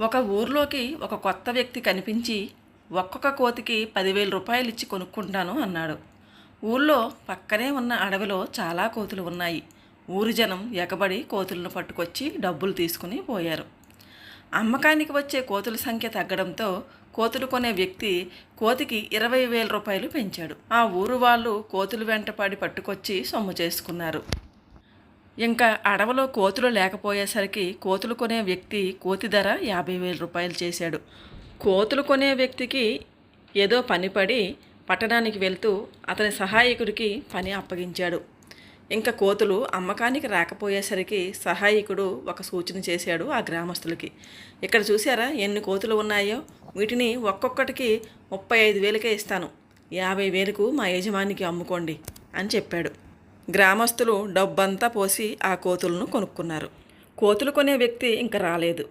ఒక ఊర్లోకి ఒక కొత్త వ్యక్తి కనిపించి ఒక్కొక్క కోతికి పదివేల రూపాయలు ఇచ్చి కొనుక్కుంటాను అన్నాడు. ఊళ్ళో పక్కనే ఉన్న అడవిలో చాలా కోతులు ఉన్నాయి. ఊరి జనం ఎగబడి కోతులను పట్టుకొచ్చి డబ్బులు తీసుకుని పోయారు. అమ్మకానికి వచ్చే కోతుల సంఖ్య తగ్గడంతో కోతులు కొనే వ్యక్తి కోతికి ఇరవై వేల రూపాయలు పెంచాడు. ఆ ఊరు వాళ్ళు కోతులు వెంటపడి పట్టుకొచ్చి సొమ్ము చేసుకున్నారు. ఇంకా అడవిలో కోతులు లేకపోయేసరికి కోతులు కొనే వ్యక్తి కోతి ధర యాభై వేల రూపాయలు చేశాడు. కోతులు కొనే వ్యక్తికి ఏదో పనిపడి పట్టణానికి వెళ్తూ అతని సహాయకుడికి పని అప్పగించాడు. ఇంకా కోతులు అమ్మకానికి రాకపోయేసరికి సహాయకుడు ఒక సూచన చేశాడు ఆ గ్రామస్తులకి. ఇక్కడ చూసారా ఎన్ని కోతులు ఉన్నాయో? వీటిని ఒక్కొక్కటికి ముప్పై ఐదు వేలకే ఇస్తాను. యాభై వేలకు మా యజమానికి అమ్ముకోండి అని చెప్పాడు. గ్రామస్తులు డబ్బంతా పోసి ఆ కోతులను కొనుక్కున్నారు. కోతులు కొనే వ్యక్తి ఇంకా రాలేదు.